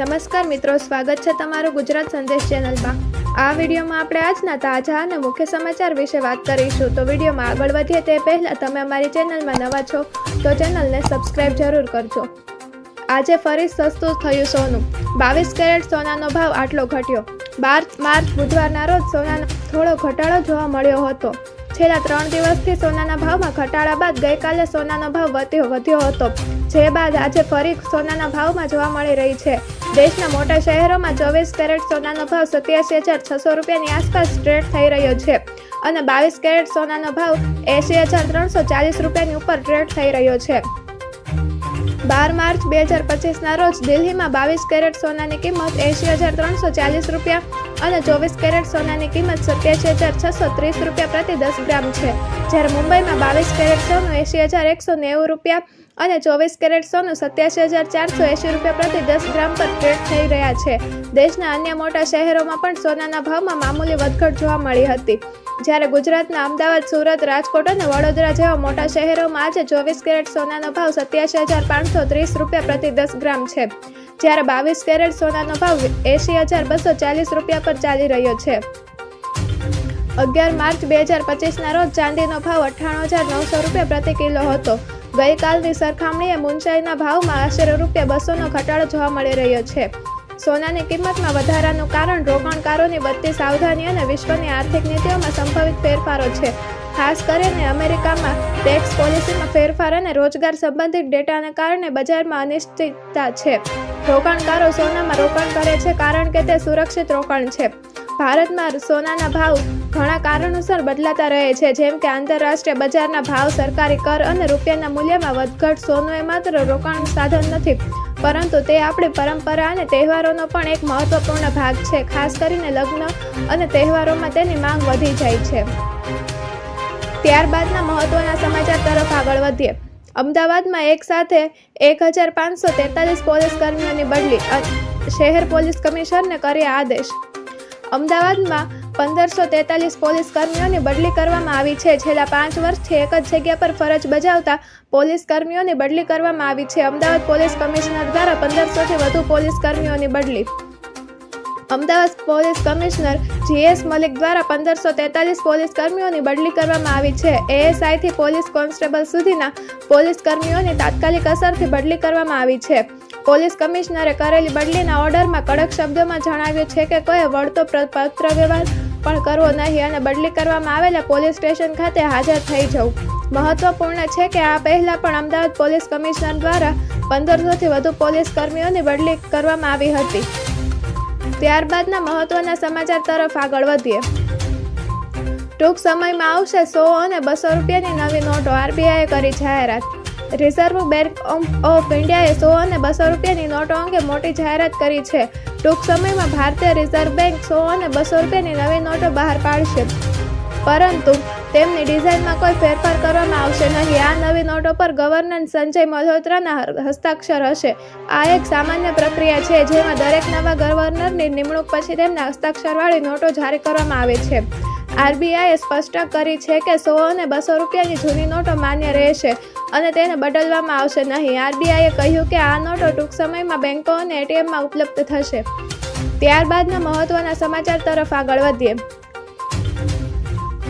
નમસ્કાર મિત્રો, સ્વાગત છે તમારું ગુજરાત સંદેશ ચેનલમાં. આ વિડીયોમાં આપણે આજના તાજા અને મુખ્ય સમાચાર વિશે વાત કરીશું. તો વિડીયોમાં આગળ વધીએ તે પહેલાં તમે અમારી ચેનલમાં નવા છો, તો ચેનલને સબસ્ક્રાઈબ જરૂર કરજો. આજે ફરી સસ્તું થયું સોનું. બાવીસ કેરેટ સોનાનો ભાવ આટલો ઘટ્યો. બાર માર્ચ, બુધવારના રોજ સોનાનો થોડો ઘટાડો જોવા મળ્યો હતો. છેલ્લા ત્રણ દિવસથી સોનાના ભાવમાં ઘટાડા બાદ ગઈકાલે સોનાનો ભાવ વધ્યો વધ્યો હતો. જે બાદ આજે ફરી સોનાના ભાવમાં જોવા મળી રહી છે. દેશના મોટા શહેરોમાં ચોવીસ કેરેટ સોનાનો ભાવ સત્યાસી હજાર છસો રૂપિયાની આસપાસ ટ્રેડ થઈ રહ્યો છે. અને બાવીસ કેરેટ સોનાનો ભાવ એંશી હજાર ત્રણસો ચાલીસ રૂપિયાની ઉપર ટ્રેડ થઈ રહ્યો છે. બાર માર્ચ બે હજાર પચીસના રોજ દિલ્હીમાં બાવીસ કેરેટ સોનાની કિંમત એંશી હજાર ત્રણસો ચાલીસ રૂપિયા અને ચોવીસ કેરેટ સોનાની કિંમત સત્યાસી હજાર છસો ત્રીસ રૂપિયા પ્રતિ દસ ગ્રામ છે. જ્યારે મુંબઈમાં બાવીસ કેરેટ સોનું એંશી હજાર એકસો નેવું રૂપિયા અને ચોવીસ કેરેટ સોનું સત્યાસી હજાર ચારસો એંશી રૂપિયા પ્રતિ દસ ગ્રામ પર ટ્રેડ થઈ રહ્યા છે. દેશના અન્ય મોટા શહેરોમાં પણ સોનાના ભાવમાં મામૂલી વધઘટ જોવા મળી હતી. જ્યારે ગુજરાતના અમદાવાદ, સુરત, રાજકોટ અને વડોદરા જેવા મોટા શહેરોમાં આજે ચોવીસ કેરેટ સોનાનો ભાવ સત્યાસી હજાર પાંચસો ત્રીસ રૂપિયા પ્રતિ દસ ગ્રામ છે. જ્યારે બાવીસ કેરેટ સોનાનો ભાવ એંશી હજાર બસો ચાલીસ રૂપિયા પર ચાલી રહ્યો છે. અગિયાર માર્ચ બે હજાર પચીસના રોજ ચાંદીનો ભાવ અઠ્ઠાણું હજાર નવસો રૂપિયા પ્રતિ કિલો હતો. ગઈકાલની સરખામણીએ મુંજાઈના ભાવમાં આશરે રૂપિયા બસોનો ઘટાડો જોવા મળી રહ્યો છે. સોનાની કિંમતમાં વધારાનું કારણ રોકાણકારોની વધતી સાવધાની અને વિશ્વની આર્થિક નીતિઓમાં સંભવિત ફેરફારો છે. ખાસ કરીને અમેરિકામાં ટેક્સ પોલિસીમાં ફેરફાર અને રોજગાર સંબંધિત ડેટાને કારણે બજારમાં અનિશ્ચિતતા છે. રોકાણકારો સોનામાં રોકાણ કરે છે કારણ કે તે સુરક્ષિત રોકાણ છે. ભારતમાં સોનાના ભાવ ઘણા કારણોસર બદલાતા રહે છે. જેમ કે આંતરરાષ્ટ્રીય બજારના ભાવ સરકારી કર અને રૂપિયાના મૂલ્યમાં વધઘટ સોનું એ માત્ર રોકાણ સાધન નથી, પરંતુ તે આપણી પરંપરા અને તહેવારોનો પણ એક મહત્વપૂર્ણ ભાગ છે. ખાસ કરીને લગ્ન અને તહેવારોમાં તેની માંગ વધી જાય છે. ત્યારબાદના મહત્વના સમાચાર તરફ આગળ વધીએ. અમદાવાદમાં એક સાથે એક હજાર પાંચસો તેતાલીસ પોલીસ કર્મીઓની બદલી શહેર પોલીસ કમિશનરને કર્યા આદેશ. અમદાવાદમાં પંદરસો તેતાલીસ પોલીસ કર્મીઓની બદલી કરવામાં આવી છે. છેલ્લા પાંચ વર્ષથી એક જ જગ્યા પર ફરજ બજાવતા પોલીસ કર્મીઓની બદલી કરવામાં આવી છે. અમદાવાદ પોલીસ કમિશનર દ્વારા પંદરસોથી વધુ પોલીસ કર્મીઓની બદલી. Ahmedabad police commissioner GS Malik દ્વારા પંદરસો તેતાલીસ પોલીસ કર્મીઓની બદલી કરવામાં આવી છે. એએસઆઈથી પોલીસ કોન્સ્ટેબલ સુધીના પોલીસ કર્મીઓની તાત્કાલિક અસરથી બદલી કરવામાં આવી છે. પોલીસ કમિશનરે કરેલી બદલીના ઓર્ડરમાં કડક શબ્દોમાં જણાવ્યું છે કે કોઈ વળતો પત્ર વ્યવહાર પણ કરવો નહીં અને બદલી કરવામાં આવેલા પોલીસ સ્ટેશન ખાતે હાજર થઈ જવું. મહત્વપૂર્ણ છે કે આ પહેલા પણ અમદાવાદ પોલીસ કમિશનર દ્વારા પંદરસોથી વધુ પોલીસ કર્મીઓની બદલી કરવામાં આવી હતી. ત્યારબાદના મહત્વના સમાચાર તરફ આગળ વધીએ. ટૂંક સમયમાં આવશે સો અને બસો રૂપિયાની નવી નોટો આરબીઆઈએ કરી જાહેરાત. રિઝર્વ બેંક ઓફ ઇન્ડિયાએ સો અને બસો રૂપિયાની નોટો અંગે મોટી જાહેરાત કરી છે. ટૂંક સમયમાં ભારતીય રિઝર્વ બેંક સો અને બસો રૂપિયાની નવી નોટો બહાર પાડશે. પરંતુ તેમની ડિઝાઇનમાં કોઈ ફેરફાર કરવામાં આવશે નહીં. આ નવી નોટો પર ગવર્નર સંજય મલ્હોત્રાના હસ્તાક્ષર હશે. આ એક સામાન્ય પ્રક્રિયા છે જેમાં દરેક નવા ગવર્નરની નિમણૂક પછી તેમના હસ્તાક્ષરવાળી નોટો જારી કરવામાં આવે છે. આરબીઆઈએ સ્પષ્ટ કરી છે કે સો અને બસો રૂપિયાની જૂની નોટો માન્ય રહેશે અને તેને બદલવામાં આવશે નહીં. આરબીઆઈએ કહ્યું કે આ નોટો ટૂંક સમયમાં બેંકો અને એટીએમમાં ઉપલબ્ધ થશે. ત્યારબાદના મહત્વના સમાચાર તરફ આગળ વધીએ.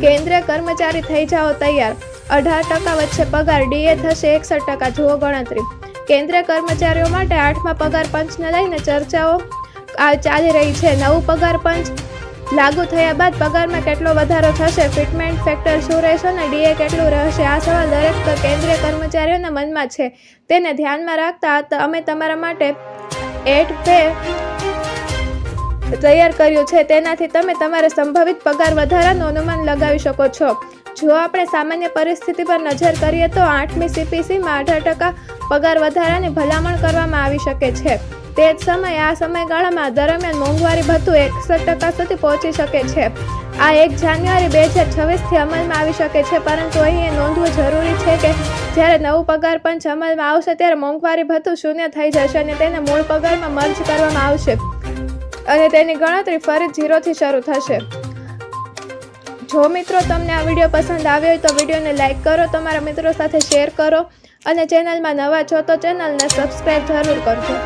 કેન્દ્રીય કર્મચારી થઈ જાઓ તૈયાર. અઢાર ટકા વચ્ચે પગાર, ડીએ થશે એકસઠ ટકા. જુઓ ગણતરી. કેન્દ્રીય કર્મચારીઓ માટે આઠમા પગાર પંચને લઈને ચર્ચાઓ ચાલી રહી છે. નવું પગાર પંચ લાગુ થયા બાદ પગારમાં કેટલો વધારો થશે? ફિટમેન્ટ ફેક્ટર શું રહેશે અને ડીએ કેટલું રહેશે? આ સવાલ દરેક કેન્દ્રીય કર્મચારીઓના મનમાં છે. તેને ધ્યાનમાં રાખતા અમે તમારા માટે એટ પે તૈયાર કર્યું છે. તેનાથી તમે તમારા સંભવિત પગાર વધારાનું અનુમાન લગાવી શકો છો. જો આપણે સામાન્ય પરિસ્થિતિ પર નજર કરીએ તો આઠમી સીપીસીમાં અઢાર ટકા પગાર વધારાની ભલામણ કરવામાં આવી શકે છે. તે જ સમયે આ સમયગાળામાં દરમિયાન મોંઘવારી ભથ્થું એકસઠ ટકા સુધી પહોંચી શકે છે. આ એક જાન્યુઆરી બે હજાર છવ્વીસથી અમલમાં આવી શકે છે, પરંતુ અહીં નોંધવું જરૂરી છે કે જ્યારે નવું પગાર પંચ અમલમાં આવશે ત્યારે મોંઘવારી ભથ્થું શૂન્ય થઈ જશે અને તેને મૂળ પગારમાં મર્જ કરવામાં આવશે અને તેની ગણતરી ફરી ઝીરોથી શરૂ થશે. જો મિત્રો તમને આ વીડિયો પસંદ આવ્યો હોય તો વિડીયોને લાઇક કરો, તમારા મિત્રો સાથે શેર કરો અને ચેનલમાં નવા છો તો ચેનલને સબસ્ક્રાઈબ જરૂર કરજો.